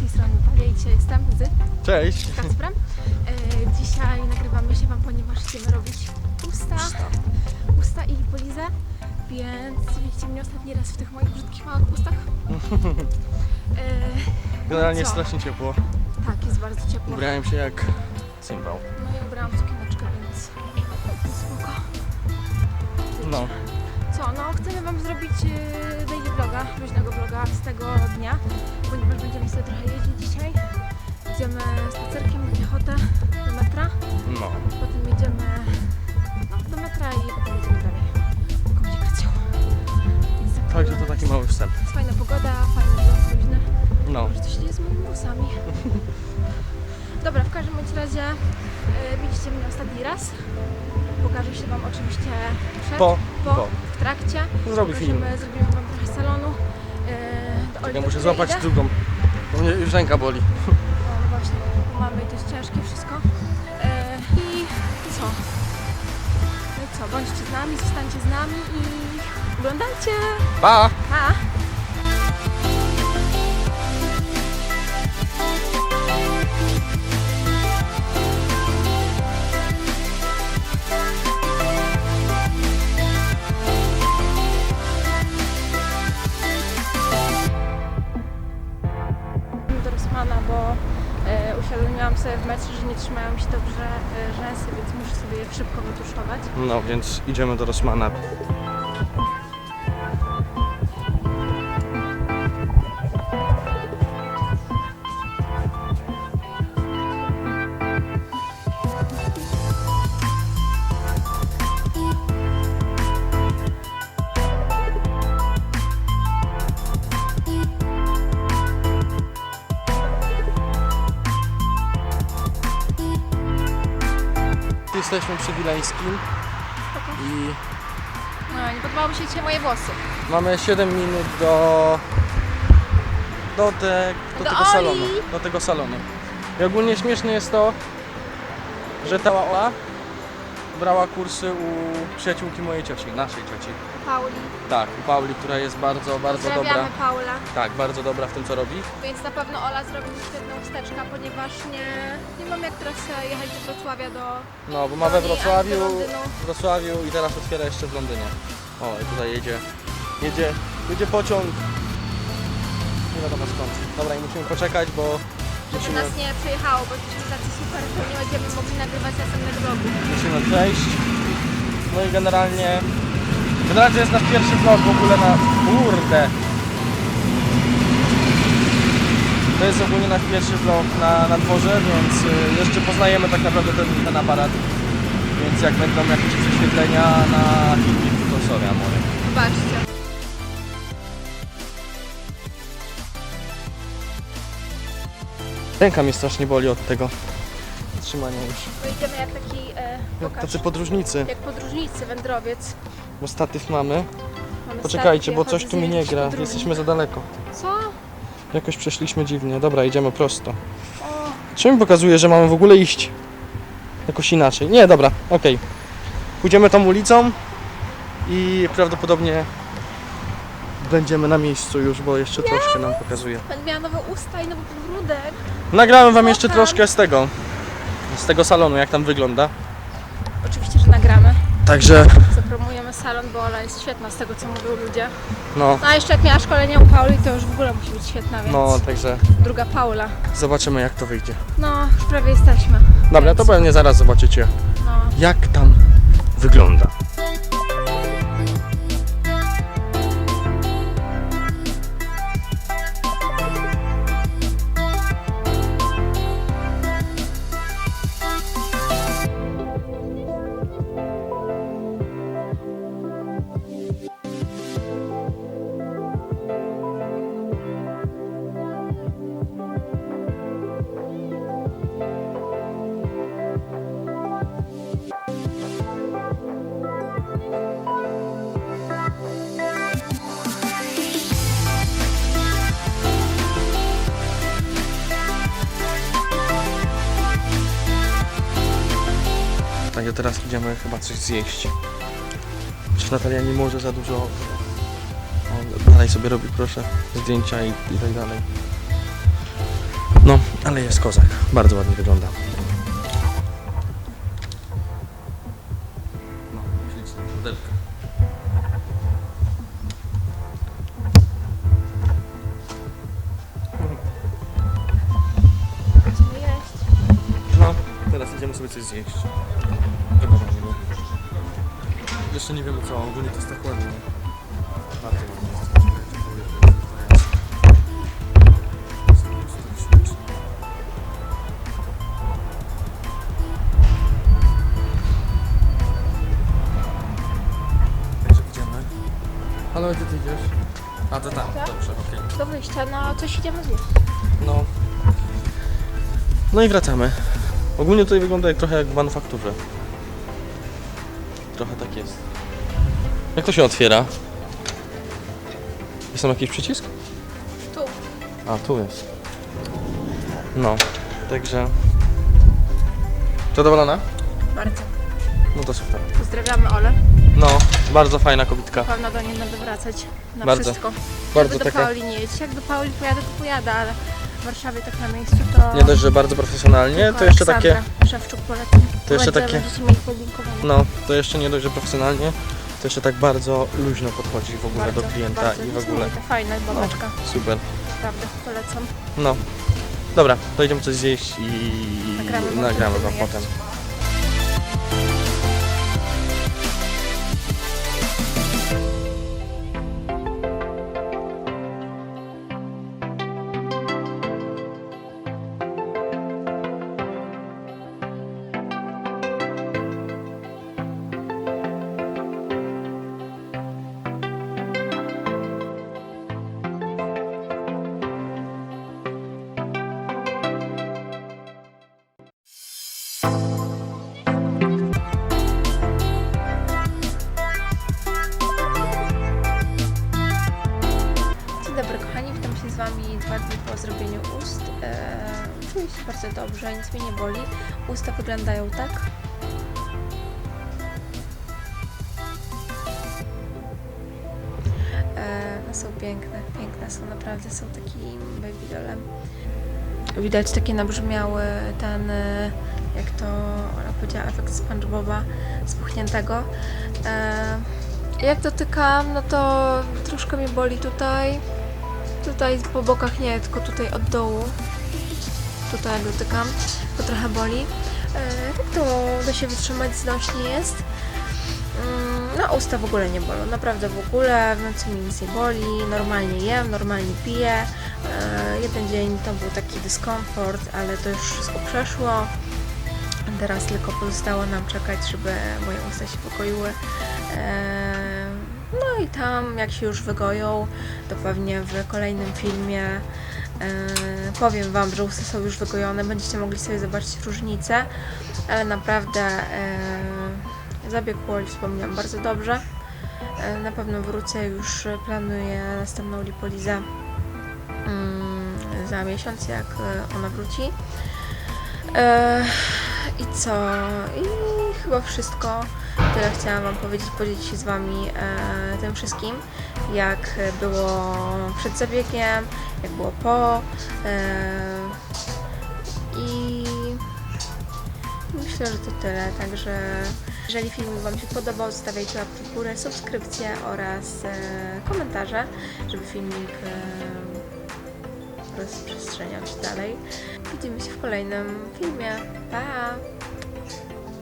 z tej strony Natalia i dzisiaj jestem z Cześć! Kacprem. E, dzisiaj nagrywamy się Wam, ponieważ chcemy robić usta, usta i polizę, więc widzicie mnie ostatni raz w tych moich brzydkich małych ustach. E, Generalnie co? strasznie ciepło. tak, jest bardzo ciepło. Ubrałem się jak cymbał. No i ubrałam sukieneczkę, więc spoko. No, Co, no chcemy Wam zrobić e, daily vloga, luźnego vloga z tego dnia, ponieważ będziemy sobie trochę jeździć dzisiaj. Idziemy spacerkiem na piechotę do metra, no. potem jedziemy no, do metra i potem jedziemy dalej komunikacją. Więc tak Także to taki mały wstęp. Jest fajna pogoda, fajny vlog, luźny. No. Może coś się dzieje z moimi włosami. Dobra, w każdym bądź razie e, widzicie mnie ostatni raz. Pokażę się Wam oczywiście przed, Po, po, po. w trakcie. Zrobi film. Zrobimy Wam trochę salonu. Do muszę złapać idę. drugą. Bo mnie już ręka boli. O, no właśnie, mamy to jest ciężkie wszystko. E, I co? No i co, bądźcie z nami, zostańcie z nami i oglądajcie! Pa! Pa! Sobie w metrze, że nie trzymają mi się dobrze e, rzęsy, więc muszę sobie je szybko wytuszować. No, więc idziemy do Rosmana. Jesteśmy przy Wileńskim i No, nie podobały mi się dzisiaj moje włosy. Mamy 7 minut do do, te, do, Do tego Oli. salonu. Do tego salonu. I ogólnie śmieszne jest to, że ta Ola brała kursy u przyjaciółki mojej cioci, naszej cioci. Pauli. Tak, u Pauli, która jest bardzo, bardzo dobra. Pozdrawiamy Paula. Tak, bardzo dobra w tym co robi. Więc na pewno Ola zrobi mi świetną wsteczkę, ponieważ nie, nie mam jak teraz e, jechać do Wrocławia do... No, bo ma we a Wrocławiu, do Londynu. w Wrocławiu i teraz otwiera jeszcze w Londynie. O, i tutaj jedzie, jedzie, jedzie pociąg. Nie wiadomo skąd. Dobra, i musimy poczekać, bo Żeby musimy, nas nie przejechało, bo jesteśmy tacy super, to nie będziemy mogli nagrywać vlogu. Musimy przejść. No i generalnie, generalnie jest nasz pierwszy vlog w ogóle na, kurde. To jest ogólnie nasz pierwszy vlog na, na dworze, więc y, jeszcze poznajemy tak naprawdę ten, ten aparat. Więc jak będą jakieś prześwietlenia na filmiku, to sorry, amory. Zobaczcie. Ręka mnie strasznie boli od tego trzymania już. My idziemy jak taki... E, Jak pokaż. tacy podróżnicy, Jak podróżnicy, wędrowiec. bo statyw mamy. Mamy Poczekajcie, stację, bo coś tu mi nie gra, podróżnik. jesteśmy za daleko. Co? Jakoś przeszliśmy dziwnie. Dobra, idziemy prosto. O, Czy mi pokazuje, że mamy w ogóle iść jakoś inaczej? Nie, dobra, okej. Pójdziemy tą ulicą i prawdopodobnie będziemy na miejscu już, bo jeszcze troszkę nam pokazuje. będę miała nowe usta i nowy podbródek. Nagrałem wam jeszcze troszkę z tego, z tego salonu, jak tam wygląda. Oczywiście, że nagramy. Także, Zapromujemy salon, bo Ola jest świetna z tego, co mówią ludzie. no, No a jeszcze jak miała szkolenie u Pauli, to już w ogóle musi być świetna, więc no, także druga Paula. zobaczymy jak to wyjdzie. No, już prawie jesteśmy. Dobra, to pewnie zaraz zobaczycie, No, jak tam wygląda. Także teraz idziemy chyba coś zjeść. Przecież Natalia nie może za dużo. O, dalej sobie robi proszę zdjęcia i, i tak dalej. No, ale jest kozak. Bardzo ładnie wygląda. No, śliczna modelka. No, teraz idziemy sobie coś zjeść. Jeszcze nie wiemy co, ogólnie to jest tak ładnie. Bardzo jest. Tak. Także idziemy. Halo, gdzie ty idziesz? A, to tam, Tak? dobrze, okej. Do wyjścia, no coś idziemy zjeść. No. No i wracamy. Ogólnie tutaj wygląda jak, trochę jak w manufakturze. Trochę tak jest. Jak to się otwiera? Jest tam jakiś przycisk? Tu. A, tu jest. No, także... Zadowolona? Bardzo. No to super. Pozdrawiamy Ole. No, bardzo fajna kobitka. Pewno do niej będę wracać na Bardzo. wszystko. Bardzo Jakby do taka... Pauli nie jeść. Jak do Pauli pojadę, to pojadę, ale w Warszawie tak na miejscu to... Nie dość, że bardzo profesjonalnie, tylko to jeszcze takie... Aleksandra Szewczuk polecam. To jeszcze takie- Będziecie mieli podlinkowane. No, to jeszcze nie dość, że profesjonalnie, to jeszcze tak bardzo luźno podchodzi w ogóle Bardzo, do klienta bardzo. i w ogóle. To fajna babeczka, Super. naprawdę, polecam. No. Dobra, to idziemy coś zjeść i Nagramy wam, nagramy wam będziemy potem. Bardzo dobrze, nic mnie nie boli. Usta wyglądają tak. Eee, no są piękne, piękne są, naprawdę są takim baby dollem. Widać takie nabrzmiały ten, e, jak to Ola powiedziała, efekt SpongeBoba spuchniętego. Eee, jak dotykam, no to troszkę mnie boli tutaj. Tutaj po bokach nie, tylko tutaj od dołu. Tutaj dotykam, to trochę boli. E, tak to da się wytrzymać, znośnie jest. Mm, No usta w ogóle nie bolą, naprawdę w ogóle, w nocy mi nic nie boli, normalnie jem, normalnie piję. E, jeden dzień to był taki dyskomfort, ale to już wszystko przeszło. Teraz tylko pozostało nam czekać, żeby moje usta się pokoiły. E, No i tam, jak się już wygoją, to pewnie w kolejnym filmie powiem Wam, że usta są już wygojone, będziecie mogli sobie zobaczyć różnicę, ale naprawdę e, zabieg Woli wspominam bardzo dobrze. E, na pewno wrócę, już planuję następną lipolizę mm, za miesiąc, jak e, ona wróci. E, I co? I chyba wszystko. Tyle chciałam Wam powiedzieć, podzielić się z Wami e, tym wszystkim, jak było przed zabiegiem, jak było po. E, I myślę, że to tyle. Także jeżeli film Wam się podobał, zostawiajcie łapki w górę, subskrypcje oraz e, komentarze, żeby filmik e, rozprzestrzeniał się dalej. Widzimy się w kolejnym filmie. Pa!